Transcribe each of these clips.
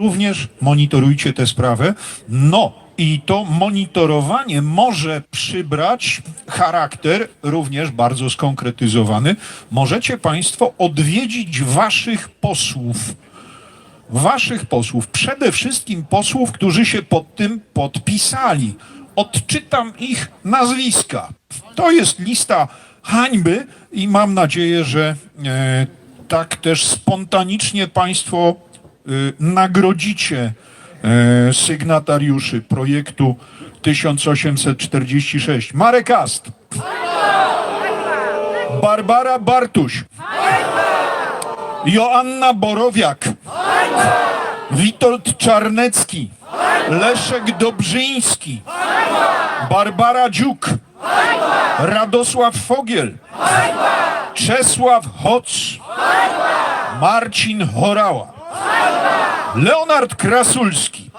również monitorujcie tę sprawę. No i to monitorowanie może przybrać charakter również bardzo skonkretyzowany. Możecie Państwo odwiedzić Waszych posłów. Waszych posłów, przede wszystkim posłów, którzy się pod tym podpisali. Odczytam ich nazwiska. To jest lista hańby i mam nadzieję, że e, tak też spontanicznie Państwo nagrodzicie e, sygnatariuszy projektu 1846. Marek Ast. Barbara Bartuś. Joanna Borowiak. Witold Czarnecki. Leszek Dobrzyński. Barbara Dziuk. Radosław Fogiel. Czesław Hoc. Marcin Horała. Leonard Krasulski.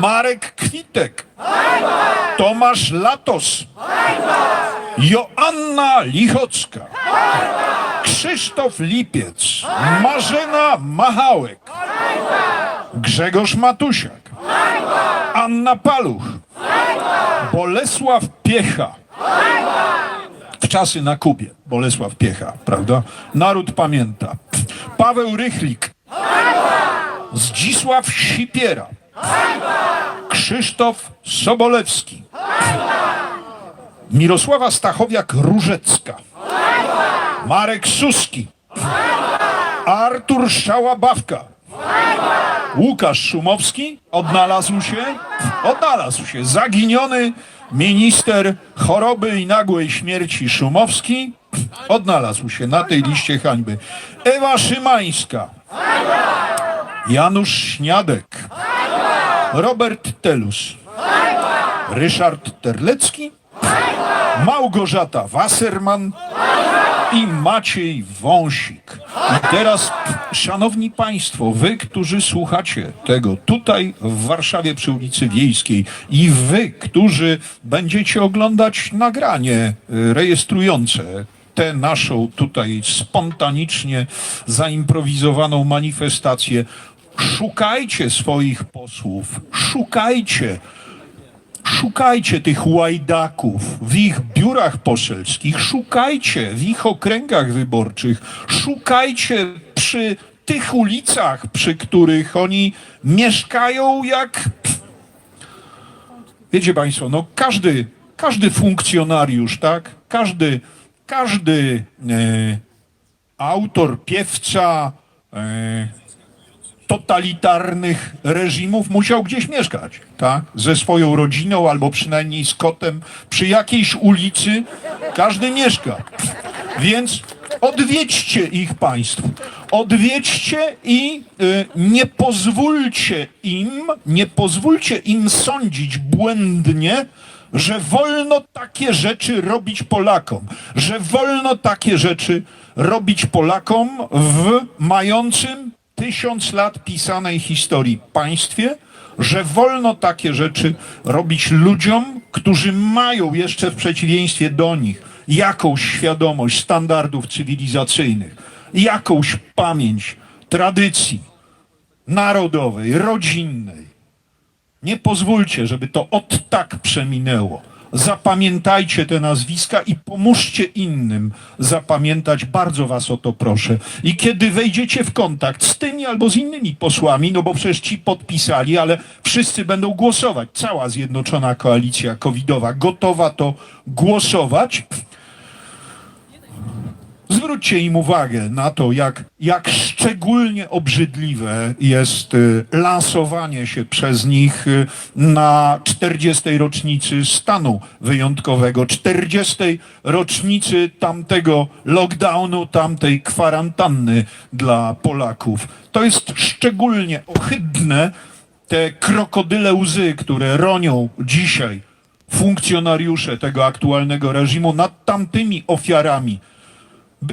Marek Kwitek. Tomasz Latos. Joanna Lichocka. Krzysztof Lipiec. Marzena Machałek. Grzegorz Matusiak. Anna Paluch. Bolesław Piecha. W czasy na Kubie. Bolesław Piecha, prawda? Naród pamięta. Paweł Rychlik. Zdzisław Sipiera. Krzysztof Sobolewski. Mirosława Stachowiak-Różecka. Marek Suski. Artur Szałabawka. Łukasz Szumowski odnalazł się, odnalazł się, zaginiony minister choroby i nagłej śmierci Szumowski, odnalazł się na tej liście hańby. Ewa Szymańska, Janusz Śniadek, Robert Telus, Ryszard Terlecki, Małgorzata Wasserman. I Maciej Wąsik. I teraz, szanowni państwo, wy, którzy słuchacie tego tutaj w Warszawie przy ulicy Wiejskiej i wy, którzy będziecie oglądać nagranie y, rejestrujące tę naszą tutaj spontanicznie zaimprowizowaną manifestację, szukajcie swoich posłów, szukajcie Szukajcie tych łajdaków w ich biurach poselskich, szukajcie w ich okręgach wyborczych, szukajcie przy tych ulicach, przy których oni mieszkają jak. Wiecie Państwo, no każdy, każdy funkcjonariusz, tak? Każdy, każdy e, autor, piewca, e, totalitarnych reżimów musiał gdzieś mieszkać, tak? Ze swoją rodziną albo przynajmniej z kotem przy jakiejś ulicy każdy mieszka. Więc odwiedźcie ich państwo. Odwiedźcie i y, nie pozwólcie im, nie pozwólcie im sądzić błędnie, że wolno takie rzeczy robić Polakom, że wolno takie rzeczy robić Polakom w mającym tysiąc lat pisanej historii państwie, że wolno takie rzeczy robić ludziom, którzy mają jeszcze w przeciwieństwie do nich jakąś świadomość standardów cywilizacyjnych, jakąś pamięć tradycji narodowej, rodzinnej. Nie pozwólcie, żeby to od tak przeminęło. Zapamiętajcie te nazwiska i pomóżcie innym zapamiętać. Bardzo was o to proszę. I kiedy wejdziecie w kontakt z tymi albo z innymi posłami, no bo przecież ci podpisali, ale wszyscy będą głosować. Cała zjednoczona koalicja covidowa gotowa to głosować. Zwróćcie im uwagę na to, jak, jak szczególnie obrzydliwe jest y, lansowanie się przez nich y, na 40. rocznicy stanu wyjątkowego, 40. rocznicy tamtego lockdownu, tamtej kwarantanny dla Polaków. To jest szczególnie ohydne, te krokodyle łzy, które ronią dzisiaj funkcjonariusze tego aktualnego reżimu nad tamtymi ofiarami